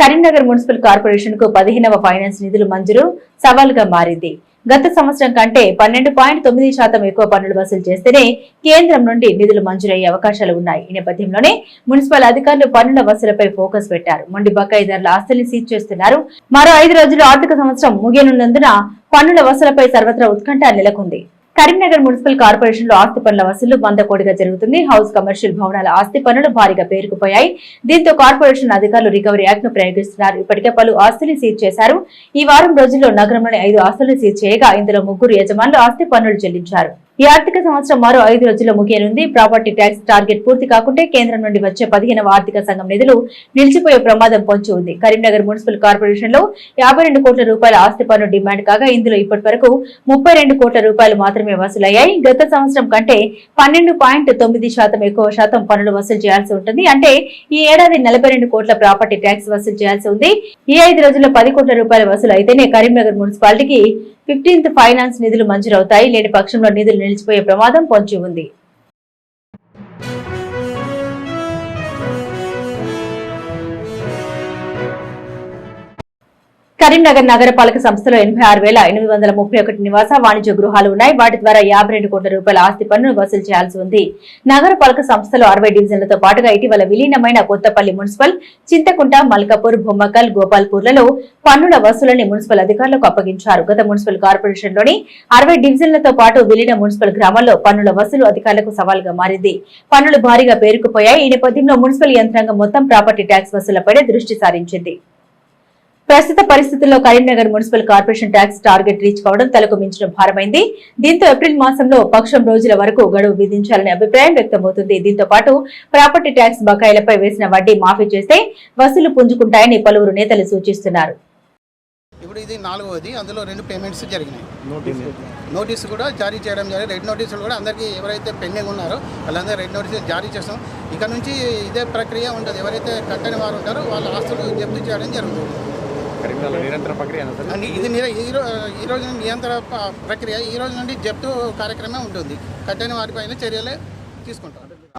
Karimnagar municipal కార్పొరేషన్కు పదిహేనవ finance నిధులు మంజూరు సవాల్గా మారింది. గత సంవత్సరం కంటే పన్నెండు పాయింట్ తొమ్మిది శాతం ఎక్కువ పన్నులు వసూలు చేస్తేనే కేంద్రం నుండి నిధులు మంజూరయ్యే అవకాశాలు ఉన్నాయి. ఈ నేపథ్యంలోనే మున్సిపల్ అధికారులు పన్నుల వసూలపై ఫోకస్ పెట్టారు. మొండి బకాయిదారుల ఆస్తుల్ని సీజ్ చేస్తున్నారు. మరో ఐదు రోజులు ఆర్థిక సంవత్సరం ముగియనున్నందున పన్నుల వసూలపై సర్వత్రా ఉత్కంఠ నెలకొంది. కరీంనగర్ మున్సిపల్ కార్పొరేషన్లో ఆస్తి పన్నుల వసూలు వంద కోటిగా జరుగుతుంది. హౌస్ కమర్షియల్ భవనాల ఆస్తి పనులు భారీగా పేరుకుపోయాయి. దీంతో కార్పొరేషన్ అధికారులు రికవరీ యాక్ట్ను ప్రయోగిస్తున్నారు. ఇప్పటికే పలు ఆస్తులు సీజ్ చేశారు. ఈ వారం రోజుల్లో నగరంలోని ఐదు ఆస్తులను సీజ్ చేయగా ఇందులో ముగ్గురు యజమానులు ఆస్తి పన్నులు చెల్లించారు. ఈ ఆర్థిక సంవత్సరం మరో ఐదు రోజుల్లో ముగియనుంది. ప్రాపర్టీ ట్యాక్స్ టార్గెట్ పూర్తి కాకుంటే కేంద్రం నుండి వచ్చే పదిహేనవ ఆర్థిక సంఘం నిధులు నిలిచిపోయే ప్రమాదం పొంచి ఉంది కరీంనగర్ మున్సిపల్ కార్పొరేషన్లో యాభై రెండు కోట్ల రూపాయల ఆస్తి పన్ను డిమాండ్ కాగా ఇందులో ఇప్పటి వరకు ముప్పై రెండు కోట్ల రూపాయలు మాత్రమే వసూలయ్యాయి. గత సంవత్సరం కంటే పన్నెండు పాయింట్ తొమ్మిది శాతం ఎక్కువ శాతం పన్నులు వసూలు చేయాల్సి ఉంటుంది. అంటే ఈ ఏడాది నలభై రెండు కోట్ల ప్రాపర్టీ ట్యాక్స్ వసూలు చేయాల్సి ఉంది. ఈ ఐదు రోజుల్లో పది కోట్ల రూపాయల వసూలు అయితేనే కరీంనగర్ మున్సిపాలిటీకి ఫిఫ్టీన్త్ ఫైనాన్స్ నిధులు మంజూరవుతాయి. లేని పక్షంలో నిధులు నిలిచిపోయే ప్రమాదం పొంచి ఉంది. కరీంనగర్ నగరపాలక సంస్థలో ఎనభై ఆరు వేల ఎనిమిది వందల ముప్పై ఒకటి నివాస వాణిజ్య గృహాలు ఉన్నాయి. వాటి ద్వారా యాభై రెండు కోట్ల రూపాయల ఆస్తి పన్నును వసూలు చేయాల్సి ఉంది. నగరపాలక సంస్థలో అరవై డివిజన్లతో పాటుగా ఇటీవల విలీనమైన కొత్తపల్లి మున్సిపల్ చింతకుంట మల్కాపూర్ బొమ్మకల్ గోపాల్పూర్లలో పన్నుల వసూలని మున్సిపల్ అధికారులకు అప్పగించారు. గత మున్సిపల్ కార్పొరేషన్లోని అరవై డివిజన్లతో పాటు విలీన మున్సిపల్ గ్రామాల్లో పన్నుల వసూలు అధికారులకు సవాల్గా మారింది. పన్నులు భారీగా పేరుకుపోయాయి. ఈ నేపథ్యంలో మున్సిపల్ యంత్రాంగం మొత్తం ప్రాపర్టీ ట్యాక్స్ వసూలపై దృష్టి సారించింది. ప్రస్తుత పరిస్థితుల్లో Karimnagar municipal corporation tax target reach కావడం తలకు మించిన భారమైంది. దీంతో ఏప్రిల్ మాసంలో పక్షం రోజుల వరకు గడువు విధించాలనే అభిప్రాయం వ్యక్తమవుతుంది. దీంతో పాటు ప్రాపర్టీ ట్యాక్స్ బకాయిలపై వేసిన వడ్డీ మాఫీ చేస్తే వసూలు పుంజుకుంటాయని పలువురు నేతలు సూచిస్తున్నారు. ఇప్పుడు ఇది నాలుగవది. అందులో రెండు పేమెంట్స్ జరిగినాయి. నోటీస్ కూడా జారీ చేయడం జరిగింది. రెడ్ నోటీసులు కూడా అందరికీ ఎవరైతే పెండింగ్ ఉన్నారో వాళ్ళందరూ రెడ్ నోటీసులు జారీ చేస్తాం. ఇక నుంచి ఇదే ప్రక్రియ ఉంటుంది ఎవరైతే కట్టని వారు ఉంటారో వాళ్ళ ఆస్తులు జప్తు చేయడం జరుగుతుంది. కరీంనగర్లో నిరంతర ప్రక్రియ సార్? ఇది ఈ రోజు నుండి నియంత్రణ ప్రక్రియ ఈ రోజు నుండి జప్తు కార్యక్రమం ఉంటుంది. కట్టని వారిపైన చర్యలే తీసుకుంటాం.